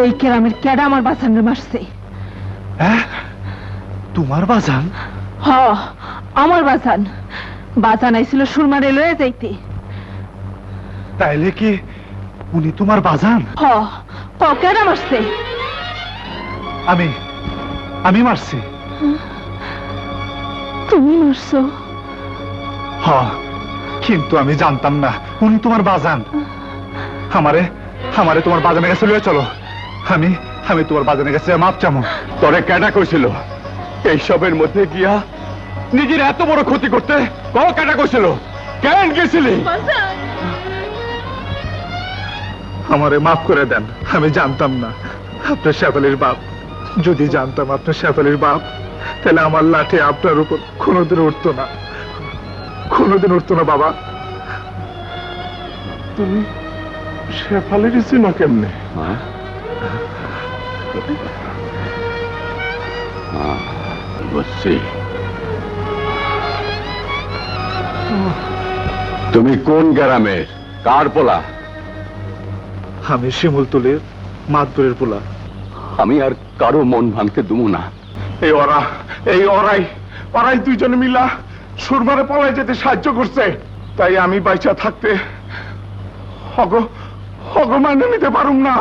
এই কেরামের ক্যাডা আমার বাসানের মারছে হ্যাঁ? তোমার বাজান? হ আমার বাসান বাজান আইছিল সুরমারে লয়ে যাইতে। তাইলে কি উনি তোমার বাজান? হ ক ক্যাডা মারছে আমি আমি মারছি। তুমি মারছো? হ কিন্তু আমি জানতাম না উনি তোমার বাজান। আমারে আমারে তোমার বাজানের কাছে লয়ে চলো। আমি আমি তোমার বাজানের কাছে মাপ চামো। তরে কেডা কইছিল? এইসবের মধ্যে গিয়া নিজের এত বড় ক্ষতি করতে ক কেডা কইছিল? কেন গেছিলি? আমারে মাফ করে দেন, আমি জানতাম না আপনার শেফালির বাপ। যদি জানতাম আপনার শেফালির বাপ, তাহলে আমার লাঠি আপনার উপর কোনোদিন উঠতো না। কোনোদিন উঠতো না, বাবা। তুমি শেফালির চিনো কেমনে? বুঝছি তুমি কোন গ্রামের কার পোলা? আমি শিমুলতলির মাতপুরের পোলা। আমি আর কারও মন ভাঙতে দুমু না। এই ওরা এই ওরাই ওরাই দুইজনে মিলা সুরমারে পলায় যেতে সাহায্য করছে। তাই আমি বাইচা থাকতে হগ হগ মানে নিতে পারুম না।